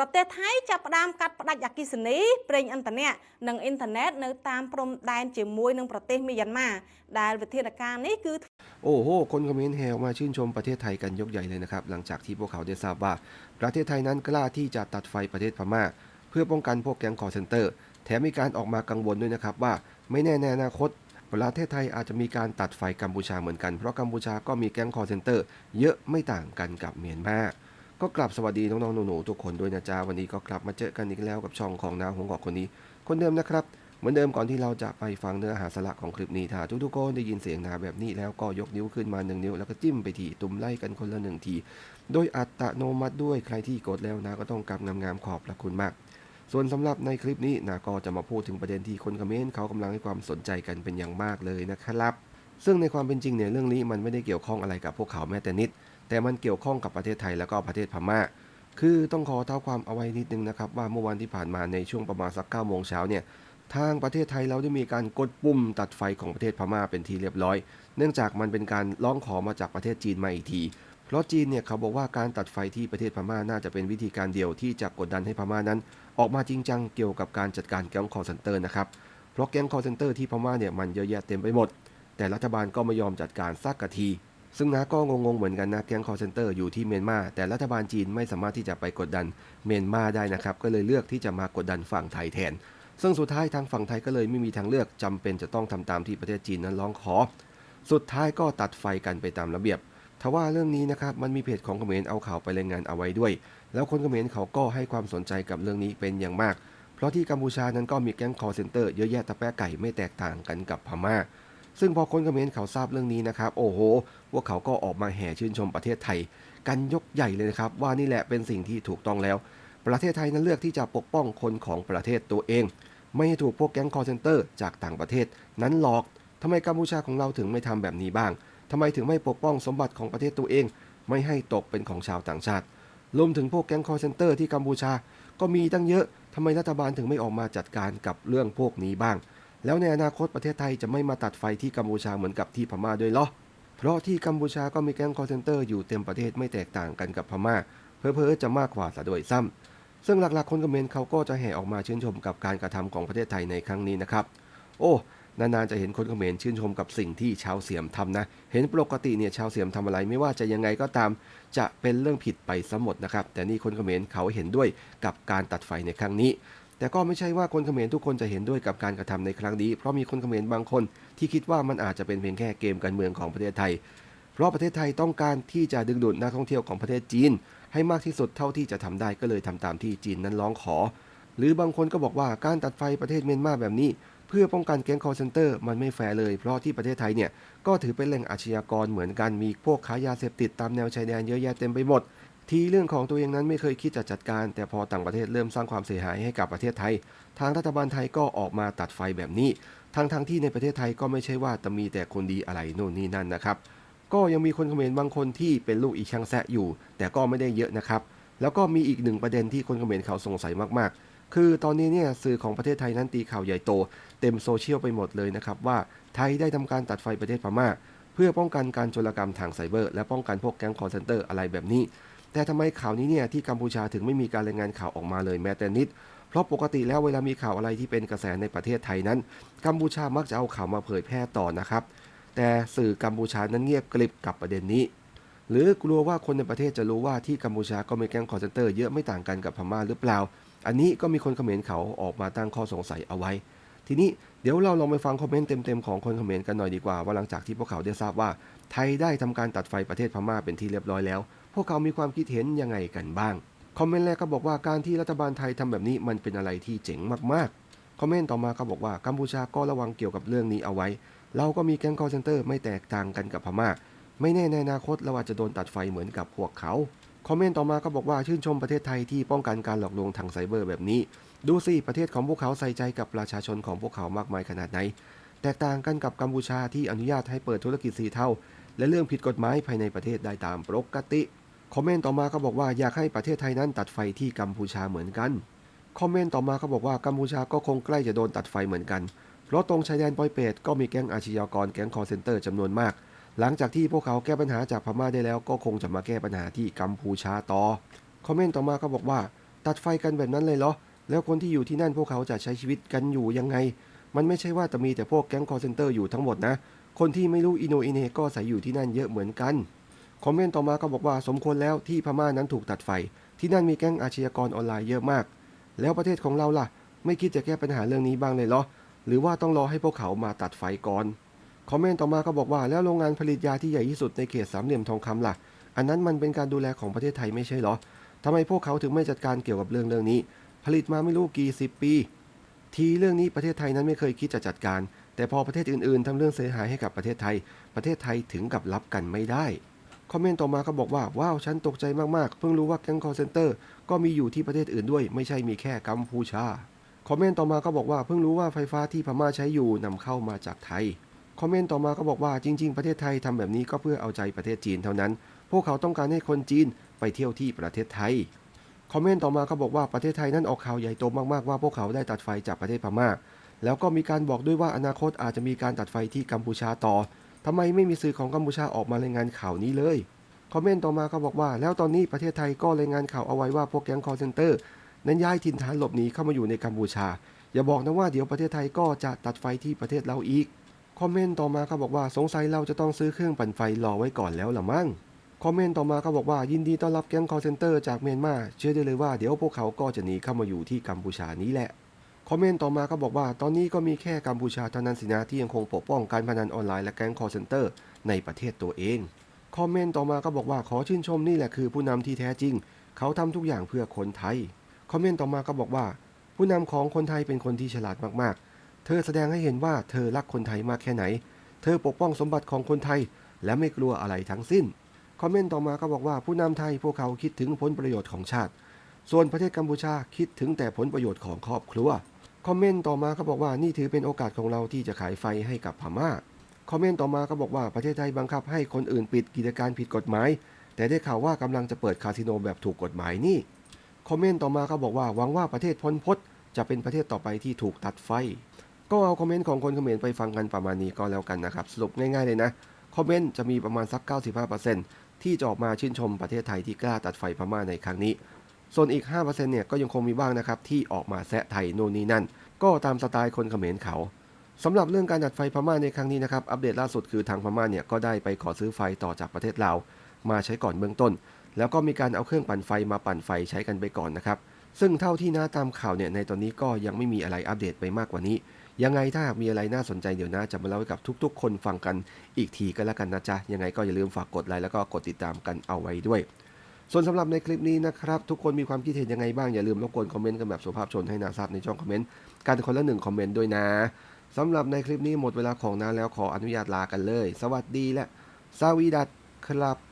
ประเทศไทยจะประดามกัดประดักยากิสเนีเปล่งอินเทอร์เน็ตหนังอินเทอร์เน็ตในตามพรมแดนจีมวยหนึ่งประเทศเมียนมาได้ประเทศการนี้คือ โอ้โห คนคอมเมนต์แฮวมาชื่นชมประเทศไทยกันยกใหญ่เลยนะครับ หลังจากที่พวกเขาได้ทราบว่า ประเทศไทยนั้นกล้าที่จะตัดไฟประเทศพม่า เพื่อป้องกันพวกแก๊งคอร์เซนเตอร์ แถมมีการออกมากังวลด้วยนะครับว่าไม่แน่ในอนาคตประเทศไทยอาจจะมีการตัดไฟกัมพูชาเหมือนกัน เพราะกัมพูชาก็มีแก๊งคอร์เซนเตอร์ เยอะไม่ต่างกันกับเมียนมา ก็กลับสวัสดีน้องๆหนูๆทุกคนด้วยนะจ๊ะวันนี้ก็กลับมาเจอกันอีกแล้วกับช่องของนาหงกอกคนนี้ คนเดิมนะครับ เหมือนเดิมก่อนที่เราจะไปฟังเนื้อหาสาระของคลิปนี้ถ้าทุกๆคนได้ยินเสียงนาแบบนี้แล้วก็ยกนิ้วขึ้นมาหนึ่งนิ้วแล้วก็จิ้มไปทีตุ่มไล่กันคนละหนึ่งที โดยอัตโนมัติด้วยใครที่กดแล้วนะก็ต้องกำงามๆขอบพระคุณมาก ส่วนสำหรับในคลิปนี้นาก็จะมาพูดถึงประเด็นที่คนคอมเมนต์เขากำลังให้ความสนใจกันเป็นอย่างมากเลยนะครับ ซึ่งในความเป็นจริงเนี่ยเรื่องนี้มันไม่ได้เกี่ยวข้องอะไรกับพวกเขาแม้แต่นิด แต่มันเกี่ยวข้องกับประเทศไทยแล้วก็ประเทศพม่า คือต้องขอเท้าความเอาไว้นิดนึงนะครับ ว่าเมื่อวันที่ผ่านมาในช่วงประมาณสัก9โมงเช้าเนี่ยทางประเทศไทยเราได้มีการกดปุ่มตัดไฟของประเทศพม่าเป็นทีเรียบร้อย เนื่องจากมันเป็นการร้องขอมาจากประเทศจีนมาอีกที เพราะจีนเนี่ยเขาบอกว่าการตัดไฟที่ประเทศพม่าน่าจะเป็นวิธีการเดียวที่จะกดดันให้พม่านั้น ออกมาจริงจังเกี่ยวกับการจัดการแก๊งคอร์เซนเตอร์นะครับ เพราะแก๊งคอร์เซนเตอร์ที่พม่าเนี่ยมันเยอะแยะเต็มไปหมด แต่รัฐบาลก็ไม่ยอมจัดการสักกะที ซึ่งน้าก็งงๆเหมือนกันนะแก๊งคอร์เซนเตอร์อยู่ที่เมียนมาแต่รัฐบาลจีนไม่สามารถที่จะไปกดดันเมียนมาได้นะครับ ก็เลยเลือกที่จะมากดดันฝั่งไทยแทน ซึ่งสุดท้ายทางฝั่งไทยก็เลยไม่มีทางเลือกจำเป็นจะต้องทำตามที่ประเทศจีนนั้นร้องขอ สุดท้ายก็ตัดไฟกันไปตามระเบียบทว่าเรื่องนี้นะครับมันมีเพจของเขมรเอาข่าวไปรายงานเอาไว้ด้วย แล้วคนเขมรเขาก็ให้ความสนใจกับเรื่องนี้เป็นอย่างมาก เพราะที่กัมพูชานั้นก็มีแก๊งคอร์เซนเตอร์เยอะแยะตะแปะไก่ไม่แตกต่างกันกับพม่า ซึ่งพอคนเขมรเขาทราบเรื่องนี้นะครับ โอ้โหพวกเขาก็ออกมาแห่ชื่นชมประเทศไทย กันยกใหญ่เลยนะครับ ว่านี่แหละเป็นสิ่งที่ถูกต้องแล้ว ประเทศไทยนั้นเลือกที่จะปกป้องคนของประเทศตัวเอง ไม่ให้ถูกพวกแก๊งคอร์เซนเตอร์จากต่างประเทศ นั้นหลอกทำไมกัมพูชาของเราถึงไม่ทำแบบนี้บ้างทำไมถึงไม่ปกป้องสมบัติของประเทศตัวเอง ไม่ให้ตกเป็นของชาวต่างชาติรวมถึงพวกแก๊งคอร์เซนเตอร์ที่กัมพูชาก็มีตั้งเยอะทำไมรัฐบาลถึงไม่ออกมาจัดการกับเรื่องพวกนี้บ้าง แล้วในอนาคตประเทศไทยจะไม่มาตัดไฟที่กัมพูชาเหมือนกับที่พม่าด้วยเหรอ เพราะที่กัมพูชาก็มีแก๊งคอร์เซนเตอร์อยู่เต็มประเทศไม่แตกต่างกันกับพม่า เพอเพอจะมากกว่าซะด้วยซ้ำซึ่งหลักๆ คนคอมเมนต์เขาก็จะแห่ออกมาชื่นชมกับการกระทำของประเทศไทยในครั้งนี้นะครับ โอ้นานๆจะเห็นคนเขมรชื่นชมกับสิ่งที่ชาวเสียมทำนะ เห็นปกติเนี่ยชาวเสียมทำอะไรไม่ว่าจะยังไงก็ตาม จะเป็นเรื่องผิดไปซะหมดนะครับ แต่นี่คนเขมรเขาเห็นด้วยกับการตัดไฟในครั้งนี้ แต่ก็ไม่ใช่ว่าคนเขมรทุกคนจะเห็นด้วยกับการกระทำในครั้งนี้ เพราะมีคนเขมรบางคนที่คิดว่ามันอาจจะเป็นเพียงแค่เกมการเมืองของประเทศไทย เพราะประเทศไทยต้องการที่จะดึงดูดนักท่องเที่ยวของประเทศจีน ให้มากที่สุดเท่าที่จะทำได้ก็เลยทำตามที่จีนนั้นร้องขอ หรือบางคนก็บอกว่าการตัดไฟประเทศเมียนมาแบบนี้ เพื่อป้องกันแก๊งคอร์เซนเตอร์มันไม่แฟร์เลย เพราะที่ประเทศไทยเนี่ยก็ถือเป็นแหล่งอาชญากรเหมือนกันมีพวกค้ายาเสพติดตามแนวชายแดนเยอะแยะเต็มไปหมด ที่เรื่องของตัวเองนั้นไม่เคยคิดจะจัดการ แต่พอต่างประเทศเริ่มสร้างความเสียหายให้กับประเทศไทย ทางรัฐบาลไทยก็ออกมาตัดไฟแบบนี้ทั้งทางที่ในประเทศไทยก็ไม่ใช่ว่าจะมีแต่คนดีอะไรโน่นนี่นั่นนะครับ ก็ยังมีคนเขมรบางคนที่เป็นลูกอีช่างแซะอยู่ แต่ก็ไม่ได้เยอะนะครับ แล้วก็มีอีกหนึ่งประเด็นที่คนเขมรเขาสงสัยมากๆ คือตอนนี้เนี่ยสื่อของประเทศไทยนั้นตีข่าวใหญ่โต เต็มโซเชียลไปหมดเลยนะครับว่าไทยได้ทำการตัดไฟประเทศพม่า เพื่อป้องกันการโจรกรรมทางไซเบอร์ และป้องกันพวกแก๊งคอร์เซนเตอร์อะไรแบบนี้ แต่ทำไมข่าวนี้เนี่ยที่กัมพูชาถึงไม่มีการรายงานข่าวออกมาเลยแม้แต่นิด เพราะปกติแล้วเวลามีข่าวอะไรที่เป็นกระแสในประเทศไทยนั้น กัมพูชามักจะเอาข่าวมาเผยแพร่ต่อนะครับ แต่สื่อกัมพูชานั้นเงียบกริบกับประเด็นนี้ หรือกลัวว่าคนในประเทศจะรู้ว่าที่กัมพูชาก็มีแก๊งคอร์เซนเตอร์เยอะไม่ต่างกันกับพม่าหรือเปล่า อันนี้ก็มีคนเขมรเขาออกมาตั้งข้อสงสัยเอาไว้ ทีนี้เดี๋ยวเราลองไปฟังคอมเมนต์เต็มๆของคนเขมรกันหน่อยดีกว่าว่าหลังจากที่พวกเขาได้ทราบว่าไทยได้ทำการตัดไฟประเทศพม่าเป็นที่เรียบร้อยแล้ว พวกเขามีความคิดเห็นยังไงกันบ้าง คอมเมนต์แรกก็บอกว่าการที่รัฐบาลไทยทำแบบนี้มันเป็นอะไรที่เจ๋งมากๆ คอมเมนต์ต่อมาก็บอกว่ากัมพูชาก็ระวังเกี่ยวกับเรื่องนี้เอาไว้ เราก็มีแก๊งคอร์เซนเตอร์ไม่แตกต่างกันกับพม่า ไม่แน่ในอนาคตเราอาจจะโดนตัดไฟเหมือนกับพวกเขา คอมเมนต์ต่อมาก็บอกว่าชื่นชมประเทศไทยที่ป้องกันการหลอกลวงทางไซเบอร์แบบนี้ ดูสิประเทศของพวกเขาใส่ใจกับประชาชนของพวกเขามากมายขนาดไหน แตกต่างกันกับกัมพูชาที่อนุญาตให้เปิดธุรกิจสีเทาและเรื่องผิดกฎหมายภายในประเทศได้ตามปกติ คอมเมนต์ต่อมาก็บอกว่าอยากให้ประเทศไทยนั้นตัดไฟที่กัมพูชาเหมือนกันคอมเมนต์ต่อมาเขาบอกว่ากัมพูชาก็คงใกล้จะโดนตัดไฟเหมือนกัน เพราะตรงชายแดนปอยเปตก็มีแก๊งอาชญากรแก๊งคอร์เซนเตอร์จำนวนมาก หลังจากที่พวกเขาแก้ปัญหาจากพม่าได้แล้ว ก็คงจะมาแก้ปัญหาที่กัมพูชาต่อคอมเมนต์ต่อมาก็บอกว่า ตัดไฟกันแบบนั้นเลยเหรอแล้วคนที่อยู่ที่นั่นพวกเขาจะใช้ชีวิตกันอยู่ยังไง มันไม่ใช่ว่าจะมีแต่พวกแก๊งคอร์เซนเตอร์อยู่ทั้งหมดนะ คนที่ไม่รู้อินโนอินเนก็ใส่อยู่ที่นั่นเยอะเหมือนกัน คอมเมนต์ต่อมาก็บอกว่าสมควรแล้วที่พม่านั้นถูกตัดไฟ ที่นั่นมีแก๊งอาชญากรออนไลน์เยอะมาก แล้วประเทศของเราล่ะ ไม่คิดจะแก้ปัญหาเรื่องนี้บ้างเลยเหรอ หรือว่าต้องรอให้พวกเขามาตัดไฟก่อน คอมเมนต์ต่อมาก็บอกว่าแล้วโรงงานผลิตยาที่ใหญ่ที่สุดในเขตสามเหลี่ยมทองคำล่ะ อันนั้นมันเป็นการดูแลของประเทศไทยไม่ใช่เหรอทำไมพวกเขาถึงไม่จัดการเกี่ยวกับเรื่องเรื่องนี้ ผลิตมาไม่รู้กี่สิบปี ทีเรื่องนี้ประเทศไทยนั้นไม่เคยคิดจะจัดการ แต่พอประเทศอื่นๆทำเรื่องเสียหายให้กับประเทศไทย ประเทศไทยถึงกับรับกันไม่ได้ คอมเมนต์ต่อมาก็บอกว่า ว้าว ฉันตกใจมาก ๆ เพิ่งรู้ว่าแก๊งคอร์เซนเตอร์ก็มีอยู่ที่ประเทศอื่นด้วย ไม่ใช่มีแค่กัมพูชา คอมเมนต์ต่อมาก็บอกว่าเพิ่งรู้ว่าไฟฟ้าที่พม่าใช้อยู่นำเข้ามาจากไทย คอมเมนต์ต่อมาก็บอกว่าจริง ๆ ประเทศไทยทำแบบนี้ก็เพื่อเอาใจประเทศจีนเท่านั้น พวกเขาต้องการให้คนจีนไปเที่ยวที่ประเทศไทย คอมเมนต์ต่อมาก็บอกว่าประเทศไทยนั้นออกข่าวใหญ่โตมากๆว่าพวกเขาได้ตัดไฟจากประเทศพม่า แล้วก็มีการบอกด้วยว่าอนาคตอาจจะมีการตัดไฟที่กัมพูชาต่อ ทำไมไม่มีสื่อของกัมพูชาออกมารายงานข่าวนี้เลย คอมเมนต์ต่อมาก็บอกว่า แล้วตอนนี้ประเทศไทยก็รายงานข่าวเอาไว้ว่าพวกแก๊งคอร์เซนเตอร์นั้นย้ายถิ่นฐานหลบหนีเข้ามาอยู่ในกัมพูชา อย่าบอกนะว่าเดี๋ยวประเทศไทยก็จะตัดไฟที่ประเทศเราอีก คอมเมนต์ต่อมาก็บอกว่าสงสัยเราจะต้องซื้อเครื่องปั่นไฟรอไว้ก่อนแล้วละมั้ง คอมเมนต์ต่อมาก็บอกว่ายินดีต้อนรับแก๊งคอร์เซนเตอร์จากเมียนมา เชื่อได้เลยว่าเดี๋ยวพวกเขาก็จะหนีเข้ามาอยู่ที่กัมพูชานี้แหละ คอมเมนต์ต่อมาก็บอกว่า ตอนนี้ก็มีแค่กัมพูชาเท่านั้นสินะที่ยังคงปกป้องการพนันออนไลน์และแก๊งคอร์เซนเตอร์ในประเทศตัวเอง คอมเมนต์ต่อมาก็บอกว่าขอชื่นชมนี่แหละคือผู้นำที่แท้จริง เขาทำทุกอย่างเพื่อคนไทย คอมเมนต์ต่อมาก็บอกว่า ผู้นำของคนไทยเป็นคนที่ฉลาดมากๆ เธอแสดงให้เห็นว่าเธอรักคนไทยมากแค่ไหน เธอปกป้องสมบัติของคนไทย และไม่กลัวอะไรทั้งสิ้น คอมเมนต์ต่อมาก็บอกว่าผู้นำไทยพวกเขาคิดถึงผลประโยชน์ของชาติ ส่วนประเทศกัมพูชาคิดถึงแต่ผลประโยชน์ของครอบครัว คอมเมนต์ต่อมาก็บอกว่านี่ถือเป็นโอกาสของเราที่จะขายไฟให้กับพม่า คอมเมนต์ต่อมาก็บอกว่าประเทศไทยบังคับให้คนอื่นปิดกิจการผิดกฎหมาย แต่ได้ข่าวว่ากำลังจะเปิดคาสิโนแบบถูกกฎหมายนี่ คอมเมนต์ต่อมาก็บอกว่าหวังว่าประเทศพ้นพจน์จะเป็นประเทศต่อไปที่ถูกตัดไฟ ก็เอาคอมเมนต์ของคนเขมรไปฟังกันประมาณนี้ก็แล้วกันนะครับ สรุปง่ายๆเลยนะ คอมเมนต์จะมีประมาณสัก 95%ที่จะออกมาชื่นชมประเทศไทยที่กล้าตัดไฟพม่าในครั้งนี้ ส่วนอีก 5%เนี่ยก็ยังคงมีบ้างนะครับที่ออกมาแซะไทยโน่นนี่นั่น ก็ตามสไตล์คนเขมรเขาสำหรับเรื่องการตัดไฟพม่าในครั้งนี้นะครับอัปเดตล่าสุดคือทางพม่าเนี่ยก็ได้ไปขอซื้อไฟต่อจากประเทศลาวมาใช้ก่อนเบื้องต้น แล้วก็มีการเอาเครื่องปั่นไฟมาปั่นไฟใช้กันไปก่อนนะครับซึ่งเท่าที่น้าตามข่าวเนี่ยในตอนนี้ก็ยังไม่มีอะไรอัปเดตไปมากกว่านี้ ยังไงถ้าหากมีอะไรน่าสนใจเดี๋ยวน้าจะมาเล่าให้กับทุก ๆ คนฟังกันอีกทีก็แล้วกันนะจ๊ะยังไงก็อย่าลืมฝากกดไลค์แล้วก็กดติดตามกันเอาไว้ด้วย ส่วนสำหรับในคลิปนี้นะครับ ทุกคนมีความคิดเห็นยังไงบ้าง อย่าลืมรบกวนคอมเมนต์กันแบบสุภาพชนให้นาทราบในช่องคอมเมนต์การคนละหนึ่งคอมเมนต์ด้วยนะสำหรับในคลิปนี้หมดเวลาของนาแล้วขออนุญาตลากันเลย สวัสดีและสวีดัตครับ